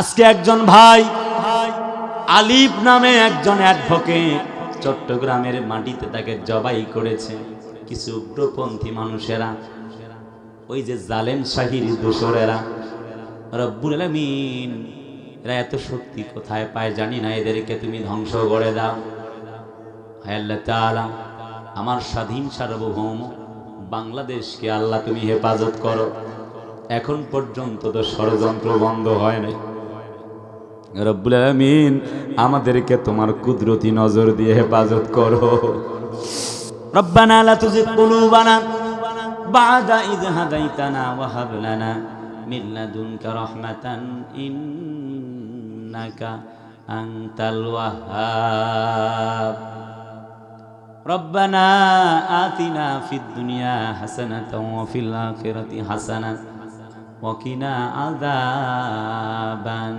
আজকে একজন ভাই, আলিফ নামে একজন অ্যাডভোকেট চট্টগ্রামের মাটিতে তাকে জবাই করেছে। কিছু উগ্রপন্থী মানুষেরা, ওই যে জালেম শাহির দোসরেরা, রব্বুল আলামিন, এরা এত শক্তি কোথায় পায় জানি না, এদেরকে তুমি ধ্বংস করে দাও। আল্লাহ তাআলা, আমার স্বাধীন সার্বভৌম বাংলাদেশকে আল্লাহ তুমি হেফাজত করো। এখন পর্যন্ত তো ষড়যন্ত্র বন্ধ হয় নাই। রব্বুল আলমিন, আমাদেরকে তোমার কুদরতি নজর দিয়ে হেফাজত করো। রব্বানা লা তুজিগ কুলুবানা বাদা ইদ হাদাইতানা ওয়া হাব লানা মিন লাদুনকা রাহমাতান ইন্নাকা আনতাল ওয়াহাব। রব্বানা আতিনা ফিদ দুনিয়া হাসানাতাও ওয়া ফিল আখিরাতি হাসানাতাও ওয়া কিনা আযাবান।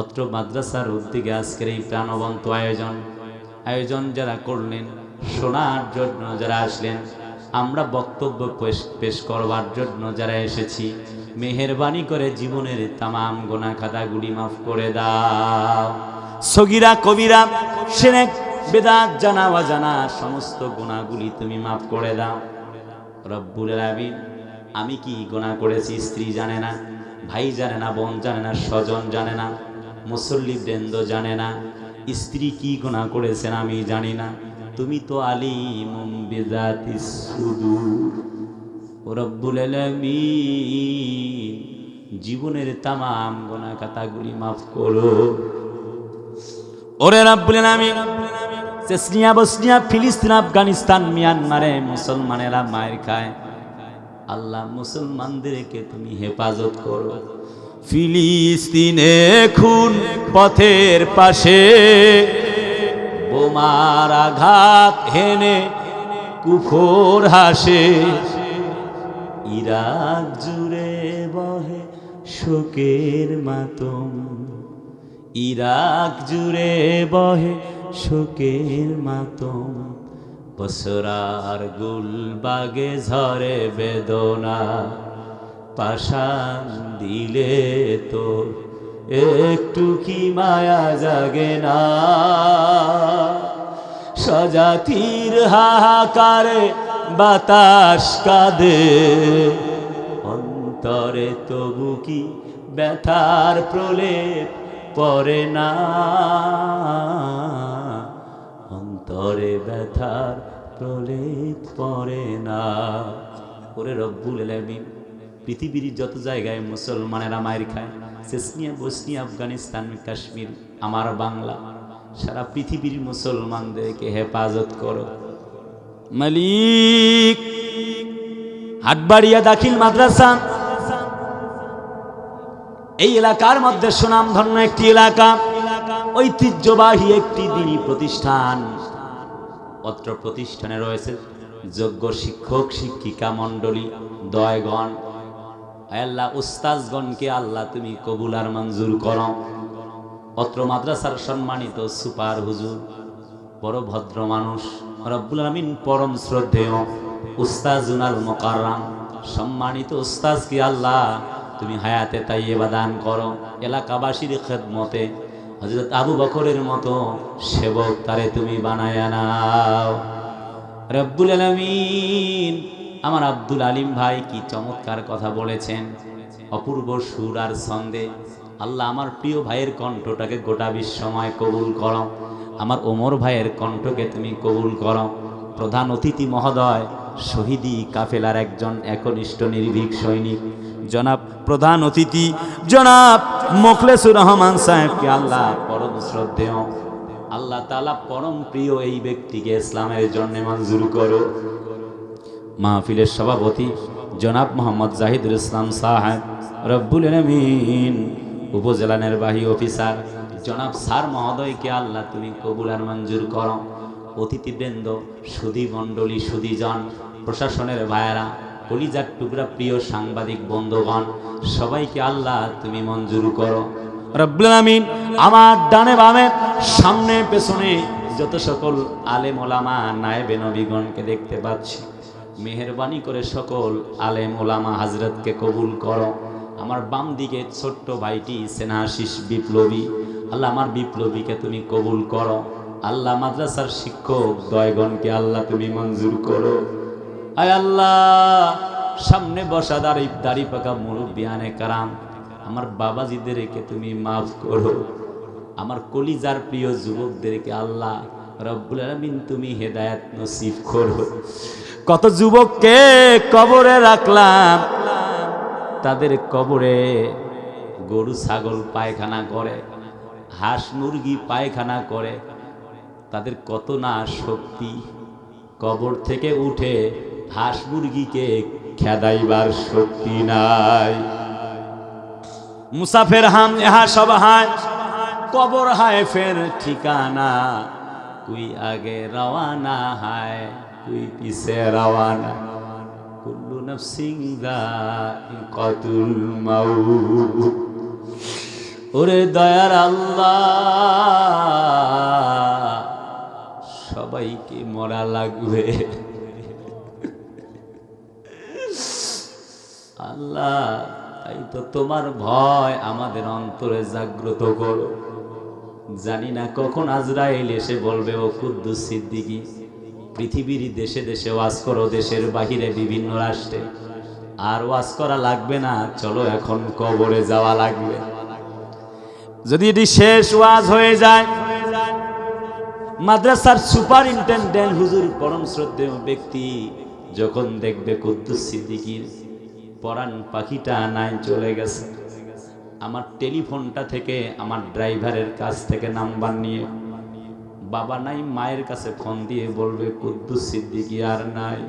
অত্র মাদ্রাসার উদ্যোগে আজকের এই প্রাণবন্ত আয়োজন। আয়োজন যারা করলেন, শোনার জন্য যারা আসলেন, আমরা বক্তব্য পেশ করবার জন্য যারা এসেছি, মেহেরবানি করে জীবনের তামাম গোনা খাতাগুলি মাফ করে দাও। সগিরা, কবিরা সেনে বেদাত, জানা বা জানা সমস্ত গোনাগুলি তুমি মাফ করে দাও। রব্বুল আলামিন, আমি কি গোনা করেছি স্ত্রী জানে না, ভাই জানে না, বোন জানে না, স্বজন জানে না মুসল্লি বৃন্দ জানে না। স্ত্রী কি গোনা করেছেন আমি জানি না। তুমি তো আলামিন জীবনের তামাম গোনা খাতাগুলি মাফ করো। ওরে রাব্বুল বসনিয়া, ফিলিস্তিন, আফগানিস্তান, মিয়ানমারে মুসলমানেরা মায়ের খায়। আল্লাহ মুসলমানদেরকে তুমি হেফাজত করো। ফিলিস্তিনে খুন পথের পাশে। বোমার আঘাত হেনে কুফোর হাসে। ইরাক জুড়ে বহে শোকের মাতম। ইরাক জুড়ে বহে শোকের মাতম। বসরার গুলবাগে ঝরে বেদনা। পাশান দিলে তো একটু কি মায়া জাগে না? সজাতির হাহাকারে বাতাস কাঁদে। অন্তরে তবু কি ব্যথার প্রলেপ পরে না? অন্তরে ব্যথার প্রলেপ পরে না। ওরে রব্বুল আলামিন। পৃথিবীর যত জায়গায় মুসলমানেরা মায়ের খায় চেসনিয়া বসনিয়া, আফগানিস্তান, কাশ্মীর, আমার বাংলা, সারা পৃথিবীর মুসলমানদেরকে হেফাজত করো। মালিক, হাটবাড়িয়া দাখিল মাদ্রাসা, এই এলাকার মধ্যে সুনামধন্য একটি এলাকা, ঐতিহ্যবাহী একটি দিনী প্রতিষ্ঠান। অত্র প্রতিষ্ঠানে রয়েছে যোগ্য শিক্ষক, শিক্ষিকা মণ্ডলী, দয়গণ আল্লাহ, উস্তাজগণকে আল্লাহ তুমি কবুল আর মঞ্জুর করো। অত্র মাদ্রাসার সম্মানিত সুপার হুজুর, বড় ভদ্র মানুষ, রব্বুল আলমিন পরম শ্রদ্ধেয় উস্তাজুনাল মোকাররাম, সম্মানিত উস্তাজকে আল্লাহ তুমি হায়াতে তাইয়েবা দান করো। এলাকাবাসীর খেদমতে হজরত আবু বকরের মতো সেবক তারে তুমি বানায় নাও। রব্বুল আলমিন আমার আব্দুল আলিম ভাই কি চমৎকার কথা বলেছেন। অপূর্ব সুর আর ছন্দে। আল্লাহ আমার প্রিয় ভাইয়ের কণ্ঠটাকে গোটা বিশ্বময় কবুল করো। আমার ওমর ভাইয়ের কণ্ঠকে তুমি কবুল করো। প্রধান অতিথি মহোদয়, শহীদি কাফেলার একজন একনিষ্ঠ নির্ভীক সৈনিক। জনাব প্রধান অতিথি, জনাব মোখলেসুর রহমান সাহেবকে আল্লাহ পরম শ্রদ্ধেয়। আল্লাহ তালা পরম প্রিয় এই ব্যক্তিকে ইসলামের জন্য মঞ্জুর করো মাহফিলের সভাপতি জনাব মোহাম্মদ জাহিদুল ইসলাম সাহেব, রব্বুল আলমিন। উপজেলা নির্বাহী অফিসার জনাব স্যার মহোদয়কে আল্লাহ তুমি কবুল আর মঞ্জুর করো। অতিথিবৃন্দ, সুধী মণ্ডলী, সুধীজন, প্রশাসনের ভাইয়েরা, কলিজার টুকরা প্রিয় সাংবাদিক বন্ধুগণ, সবাইকে আল্লাহ তুমি মঞ্জুর করো। রব্বুল আমিন আমার ডানে বামে, সামনে পেছনে যত সকল আলেম ওলামা, নায়েবে নবীগণকে দেখতে পাচ্ছি। মেহরবানি করে সকল আলেম ওলামা হাজরতকে কবুল করো। আমার বাম দিকে ছোট্ট ভাইটি সেনাশিস বিপ্লবী। আল্লাহ আমার বিপ্লবীকে তুমি কবুল করো। আল্লাহ মাদ্রাসার শিক্ষক দয়গণকে আল্লাহ তুমি মঞ্জুর করো। আয় আল্লাহ, সামনে বসা দাঁড়ি, দাড়ি পাকা মুরব্বিয়ানে কারাম। আমার বাবাজিদেরকে তুমি মাফ করো। আমার কলিজার প্রিয় যুবকদেরকে আল্লাহ রব্বুল আলামিন, তুমি হেদায়েত নসিব করো। কত যুবককে কবরে রাখলাম, তাদের কবরে গরু, ছাগল, পায়খানা করে, হাঁস, মুরগি, পায়খানা করে। তাদের কত না শক্তি, কবর থেকে উঠে হাঁস, মুরগিকে খেদাইবার শক্তি নাই। মুসাফের হাম ইহা সব হায়, কবর হায় ফের ঠিকানা কুই আগে রওয়ানা হায় কুই পিছে রওয়ানা। কুল্লু নফসিং যায়িকাতুল মাউত। ওরে দয়ার আল্লাহ, সবাইকে মরা লাগবে। আল্লাহ, তাই তো তোমার ভয় আমাদের অন্তরে জাগ্রত করো। জানি না কখন আজরাইল এসে বলবে, ও কুদ্দুস সিদ্দিকি, পৃথিবীর দেশে দেশে ওয়াজ করো, দেশের বাহিরে বিভিন্ন রাষ্ট্রে। আর ওয়াজ করা লাগবে না, চলো এখন কবরে যাওয়া লাগবে। যদি এটি শেষ ওয়াজ হয়ে যায়, মাদ্রাসার সুপারিনটেন্ডেন্ট হুজুর পরম শ্রদ্ধেয় ব্যক্তি যখন দেখবে কুদ্দুস সিদ্দিকির পরাণ পাখিটা নাই, চলে গেছে। আমার টেলিফোনটা থেকে আমার ড্রাইভারের কাছ থেকে নাম্বার নিয়ে, বাবা নাই, মায়ের কাছে ফোন দিয়ে বলবে, কুদ্দুস সিদ্দিকি আর নাই।